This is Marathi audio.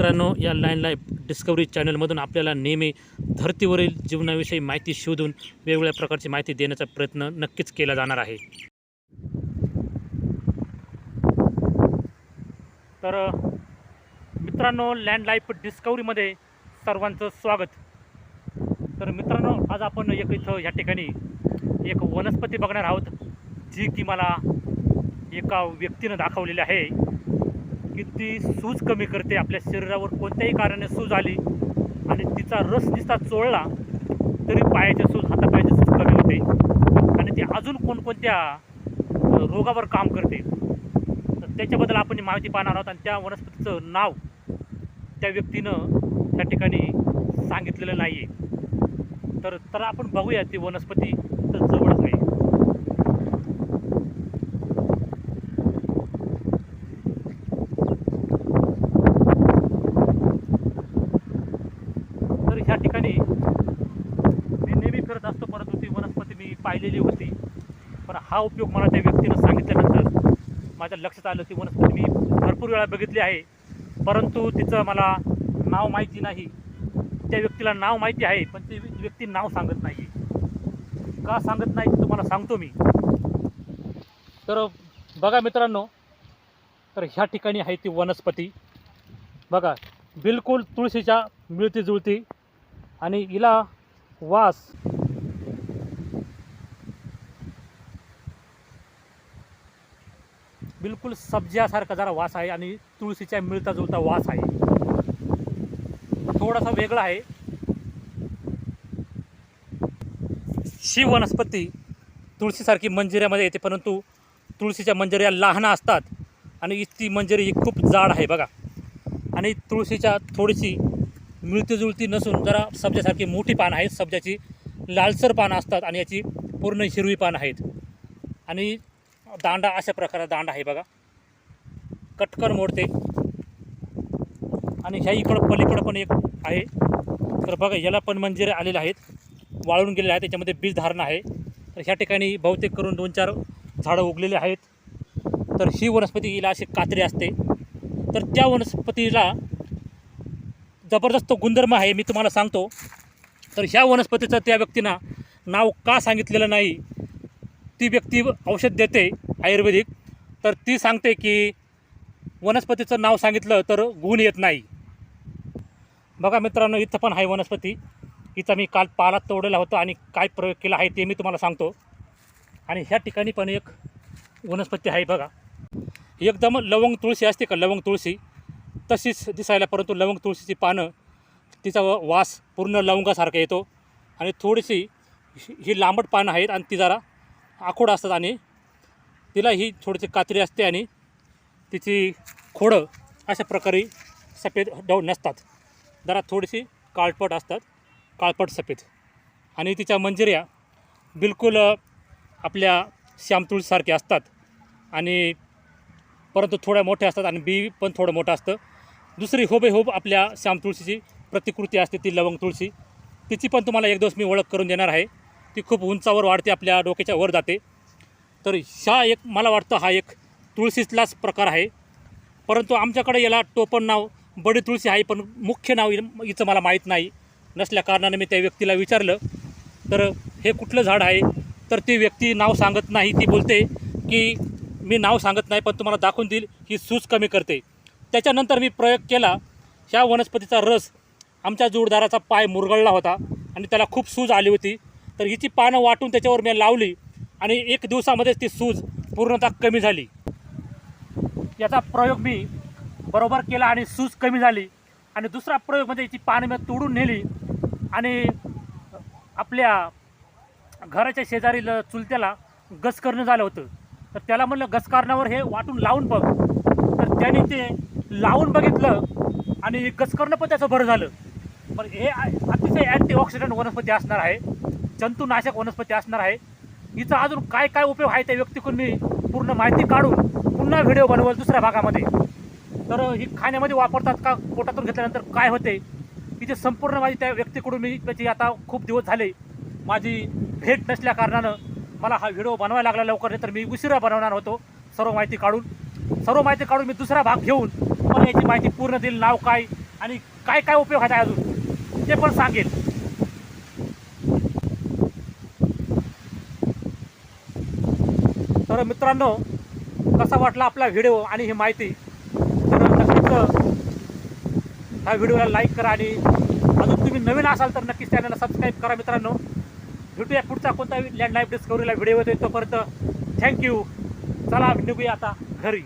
मित्रांनो या लाईन लाईफ डिस्कवरी चॅनलमधून आपल्याला नेहमी धर्तीवरील जीवनाविषयी माहिती शोधून वेगवेगळ्या प्रकारची माहिती देण्याचा प्रयत्न नक्कीच केला जाणार आहे. तर मित्रांनो लँड लाईफ डिस्कवरीमध्ये सर्वांचं स्वागत. तर मित्रांनो आज आपण एक इथं या ठिकाणी एक वनस्पती बघणार आहोत जी की मला एका व्यक्तीनं दाखवलेली आहे. की ती सूज कमी करते आपल्या शरीरावर कोणत्याही कारणाने सूज आली आणि तिचा रस नुसता चोळला तरी पायाची सूज हातापायाची सूज कमी होते. आणि ती अजून कोणकोणत्या रोगावर काम करते. तर त्याच्याबद्दल आपण माहिती पाहणार आहोत आणि त्या वनस्पतीचं नाव त्या व्यक्तीनं त्या ठिकाणी सांगितलेलं नाही आहे तर तर आपण बघूया ती वनस्पती तर जवळच आहे तर ह्या ठिकाणी मी नेहमी फिरत असतो परंतु ती वनस्पती मी पाहिलेली होती. पण हा उपयोग मला त्या व्यक्तीनं सांगितल्यानंतर माझ्या लक्षात आलं ती वनस्पती मी भरपूर वेळा बघितली आहे. परंतु तिचं मला नाव माहिती नाही. त्या व्यक्तीला नाव माहिती आहे पण ती व्यक्ती नाव सांगत नाही. का सांगत नाही तुम्हाला सांगतो मी. तर बघा मित्रांनो तर ह्या ठिकाणी आहे ती वनस्पती. बघा बिलकुल तुळशीच्या मिळती जुळती आणि हिला वास. बिलकुल सब्ज्यासारखा जरा वास आहे आणि तुळशीच्या मिळता जुळता वास आहे. थोडासा वेगळा आहे. ही वनस्पती तुळशीसारखी मंजिऱ्यामध्ये येते परंतु तुळशीच्या मंजिऱ्या लहान असतात आणि ती मंजिरी ही खूप जाड आहे बघा. आणि तुळशीच्या थोडीशी मृत्यूजुळती नसून जरा सब्जासारखी मोठी पानं आहेत. सब्जाची लालसर पानं असतात आणि याची पूर्ण हिरवी पानं आहेत. आणि दांडा अशा प्रकारचा दांडा आहे बघा. कटकन मोडते. आणि ह्या इकडं पलीकडं पण एक आहे. तर बघा याला पण मंजिरे आलेले आहेत. वाळून गेलेले आहेत. त्याच्यामध्ये बीज धारणा आहे. तर ह्या ठिकाणी बहुतेक करून दोन चार झाडं उगलेले आहेत. तर ही वनस्पती हिला अशी कात्री असते. तर त्या वनस्पतीला जबरदस्त गुणधर्म आहे मी तुम्हाला सांगतो. तर ह्या वनस्पतीचं त्या व्यक्तीनं नाव का सांगितलेलं नाही ती व्यक्ती औषध देते आयुर्वेदिक. तर ती सांगते की वनस्पतीचं नाव सांगितलं तर गुण येत नाही. बघा मित्रांनो इथं पण आहे वनस्पती. इथं मी काल पाला तोडलेला होता आणि काय प्रयोग केला आहे ते मी तुम्हाला सांगतो. आणि ह्या ठिकाणी पण एक वनस्पती आहे बघा. एकदम लवंग तुळशी असते का? लवंग तुळशी. तशीच दिसायला परंतु लवंग तुळशीची पानं तिचा व- वास पूर्ण लवंगासारखा येतो. आणि थोडीशी ही- लांबट पानं आहेत आणि ती जरा आखोड असतात आणि तिला ही थोडीशी कात्री असते आणि तिची खोडं अशा प्रकारे सफेद डव नसतात. जरा थोडीशी काळपट असतात काळपट सफेद. आणि तिच्या मंजिऱ्या बिलकुल आपल्या श्यामतुळसारख्या असतात. आणि परंतु थोड्या मोठ्या असतात आणि बी पण थोडं मोठं असतं. दुसरी होबेहोब आपल्या श्याम तुळशीची प्रतिकृती असते ती लवंग तुळशी. तिची पण तुम्हाला एक दिवस मी ओळख करून देणार आहे. ती खूप उंचावर वाढते आपल्या डोक्याच्या वर जाते. तर ह्या एक मला वाटतं हा एक तुळशीतलाच प्रकार आहे. परंतु आमच्याकडे याला टोपण नाव बडी तुळशी आहे पण मुख्य नाव हिचं मला माहीत नाही. नसल्या कारणाने मी त्या व्यक्तीला विचारलं. तर हे कुठलं झाड आहे? तर ती व्यक्ती नाव सांगत नाही ती बोलते की मी नाव सांगत नाही पण तुम्हाला दाखवून देईल ही सूज कमी करते. त्याच्यानंतर मी प्रयोग केला ह्या वनस्पतीचा रस आमच्या जोडदाराचा पाय मुरगळला होता आणि त्याला खूप सूज आली होती. तर हिची पानं वाटून त्याच्यावर मी लावली आणि एक दिवसामध्येच ती सूज पूर्णतः कमी झाली. याचा प्रयोग मी बरोबर केला आणि सूज कमी झाली आणि दुसरा प्रयोग म्हणजे हिची पानं मी तोडून नेली आणि आपल्या घराच्या शेजारील चुलत्याला गस करणं झालं होतं. तर त्याला म्हणलं गसकारणावर हे वाटून लावून बघ. तर त्याने ते लावून बघितलं आणि गसकरणं पण त्याचं बरं झालं. पण हे अतिशय अँटीऑक्सिडंट वनस्पती असणार आहे. जंतुनाशक वनस्पती असणार आहे. हिचा अजून काय काय उपयोग आहे त्या व्यक्तीकडून मी पूर्ण माहिती काढून पुन्हा व्हिडिओ बनवल दुसऱ्या भागामध्ये. तर ही खाण्यामध्ये वापरतात का पोटातून घेतल्यानंतर काय होते तिथे संपूर्ण माझी त्या व्यक्तीकडून मी त्याची आता खूप दिवस झाले माझी भेट नसल्या कारणानं मला हा व्हिडिओ बनवायला लागला लवकर नाही तर मी उशिरा बनवणार होतो. सर्व माहिती काढून सर्व माहिती काढून मी दुसरा भाग घेऊन पण याची माहिती पूर्ण देईल नाव काय आणि काय काय उपयोग आहे अजून ते पण सांगेल. तर मित्रांनो कसा वाटला आपला व्हिडिओ आणि ही माहिती? तर नक्कीच हा व्हिडिओला लाईक करा आणि अजून तुम्ही नवीन असाल तर नक्कीच चॅनलला सबस्क्राईब करा मित्रांनो. भेटूया पुढचा कोणता लँड लाईफ डिस्कवरीला व्हिडिओ येतो तोपर्यंत थँक्यू चला निघूया आता घरी.